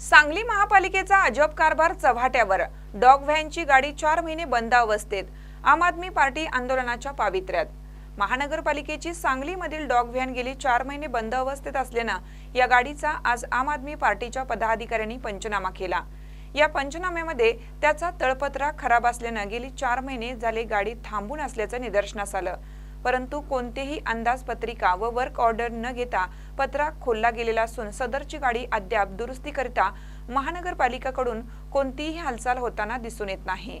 सांगली महापालिकेचा अजब कारभार चव्हाट्यावर. डॉग व्हॅनची गाडी चार महिने बंद अवस्थेत. आम आदमी पार्टी आंदोलनाच्या पावित्र्यात. महानगरपालिकेची सांगलीमधील डॉग व्हॅन गेली चार महिने बंद अवस्थेत असल्यानं या गाडीचा आज आम आदमी पार्टीच्या पदाधिकाऱ्यांनी पंचनामा केला. या पंचनाम्यामध्ये त्याचा तळपत्रा खराब असल्यानं गेली चार महिने झाले गाडी थांबून असल्याचं निदर्शनास आलं. परंतु कोणतेही अंदाजपत्रिका व वर्क ऑर्डर न घेता पत्रा खोलला गेलेला असून सदरची गाडी अद्याप दुरुस्तीकरिता महानगरपालिकेकडून कोणतीही हालचाल होताना दिसून येत नाही.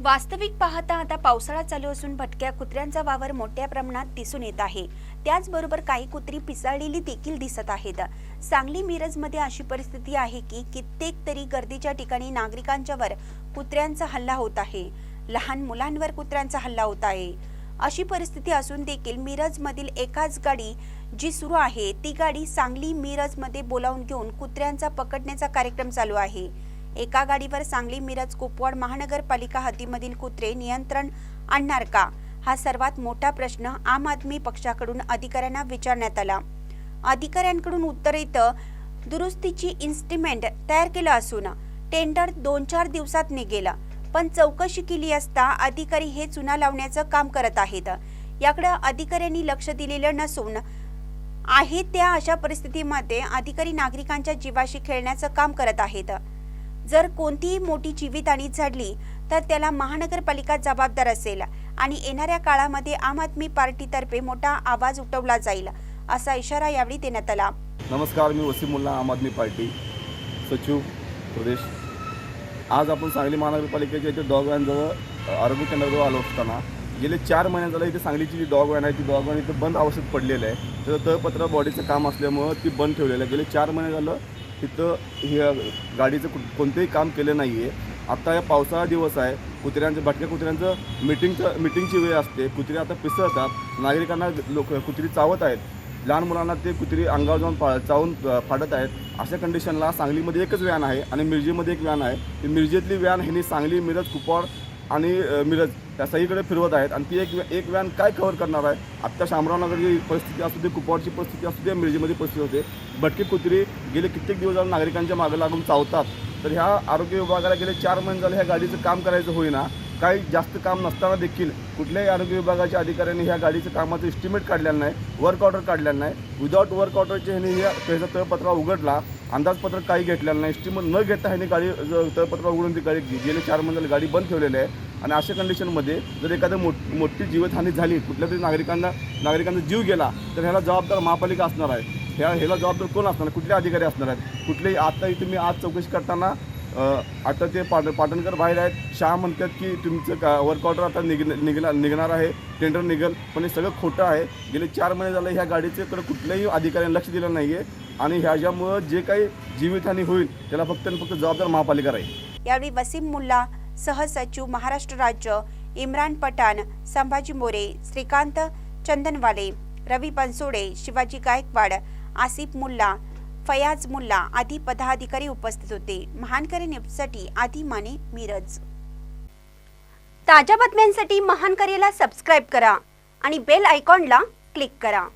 वास्तविक पाहता आता पावसाळा चालू असून भटक्या कुत्र्यांचा वावर मोठ्या प्रमाणात दिसून येत आहे. त्याचबरोबर काही कुत्री पिसाळलेली देखील दिसत आहेत. सांगली मिरजमध्ये अशी परिस्थिती आहे की कित्येक तरी गर्दीच्या ठिकाणी नागरिकांच्यावर कुत्र्यांचा हल्ला होत आहे. लहान मुलांवर कुत्र्यांचा हल्ला होत आहे. अशी परिस्थिती असून देखील मिरजमधील एकाच गाडी जी सुरू आहे ती गाडी सांगली मिरजमध्ये बोलावून घेऊन कुत्र्यांचा पकडण्याचा कार्यक्रम चालू आहे. एका गाडीवर सांगली मिरज कुपवाड महानगरपालिका हद्दीमधील कुत्रे नियंत्रण आणणार का? हा सर्वात मोठा प्रश्न आम आदमी पक्षाकडून अधिकाऱ्यांना विचारण्यात आला. अधिकाऱ्यांकडून उत्तर येतं दुरुस्तीची इन्स्ट्रुमेंट तयार केलं असून टेंडर दोन चार दिवसात निघेल. पण चौकशी केली असता अधिकारी हे चुना लावण्याचं काम करत आहेत. याकडे अधिकाऱ्यांनी लक्ष दिलेलं नसून आहे त्या अशा परिस्थितीमध्ये अधिकारी नागरिकांच्या जीवाशी खेळण्याचं काम करत आहेत. जर कोणतीही मोठी जीवितहानी झाडली तर त्याला महानगरपालिका जबाबदार असेल आणि येणाऱ्या काळामध्ये आम आदमी पार्टीतर्फे मोठा आवाज उठवला जाईल असा इशारा यावेळी देण्यात आला. नमस्कार मी वसीमुल्ला आम आदमी पार्टी. सचिव प्रदेश आज आपण सांगली महानगरपालिकेच्या इथे डॉग व्हॅनजवळ आरोग्य केंद्राजवळ आलो असताना गेले चार महिन्या झालं इथे सांगलीची जी डॉग व्हॅन आहे ती डॉग व्हॅन इथं बंद अवस्थेत पडलेलं आहे. त्याचं तळपत्र बॉडीचं काम असल्यामुळं ती बंद ठेवलेलं आहे. गेले चार महिने झालं तिथं हे गाडीचं कु- कोणतेही काम केलं नाही आहे आता या पावसाळा दिवस आहे. कुत्र्यांचं भटक्या कुत्र्यांचं मिटिंगचं मिटिंगची वेळ असते. कुत्रे आता पिसळतात. नागरिकांना लोक कुत्री चावत आहेत. लहान मुलांना ते कुत्री अंगावर जाऊन पा चावून फाटत फाडत आहेत. अशा कंडिशनला सांगलीमध्ये एकच व्हॅन आहे आणि मिरजेमध्ये एक व्हॅन आहे. ती मिरजेतली व्हॅन ह्यांनी सांगली मिरज कुपवाड आणि मिरज त्या सगळीकडे फिरवत आहेत. आणि ती एक एक व्हॅन काय कव्हर करणार आहे? आत्ता शामरावनगरची परिस्थिती असू दे कुपवाडची परिस्थिती असू दे मिरजेमध्ये परिस्थिती होते भटकी कुत्री गेले कित्येक दिवस झाले नागरिकांच्या मागे लागून चावतात. तर ह्या आरोग्य विभागाला गेले चार महिने झाले ह्या गाडीचं काम करायचं होईना. काही जास्त काम नसताना देखील कुठल्याही आरोग्य विभागाच्या अधिकाऱ्यांनी ह्या गाडीचं कामाचं एस्टिमेट काढलेलं नाही वर्क ऑर्डर काढलेलं नाही. विदाऊट वर्क ऑर्डरचे ह्याने ह्या त्याचा तळपत्रा उघडला अंदाजपत्र काही घेतलेलं नाही. इस्टिमेट न घेता ह्याने गाडी तळपत्र उघडून ती गाडी गेले चार महिने गाडी बंद ठेवलेली आहे. आणि अशा कंडिशनमध्ये जर एखादं मोठ मोठी जीवितहानी झाली कुठल्या तरी नागरिकांना नागरिकांचा जीव गेला तर ह्याला जबाबदार महापालिका असणार आहे. ह्या ह्याला जबाबदार कोण असणार? कुठले अधिकारी असणार आहेत? कुठलेही आता इथे मी आज चौकशी करताना आता ते पाट पाटणकर बाहेर आहेत शहा म्हणतात की तुमचं का वर्कआउटर आता निघ निघणार निघणार आहे टेंडर निघेल पण हे सगळं खोटं आहे. गेले चार महिने झाले ह्या गाडीच्याकडे कुठल्याही अधिकाऱ्यांनी लक्ष दिलं नाही आहे आणि ह्याच्यामुळं जे काही जीवितहानी होईल त्याला फक्त आणि फक्त जबाबदार महापालिका राहील. यावेळी वसीम मुल्ला सहसचिव महाराष्ट्र राज्य इम्रान पठाण संभाजी मोरे श्रीकांत चंदनवाले रवी बनसोडे शिवाजी गायकवाड आसिफ मुल्ला फयाज मुल्ला आदी पदाधिकारी उपस्थित होते. महानकरी न्यूजसाठी आदी माने मिरज. ताज्या बातम्यांसाठी महानकरीला सबस्क्राईब करा आणि बेल आयकॉनला क्लिक करा.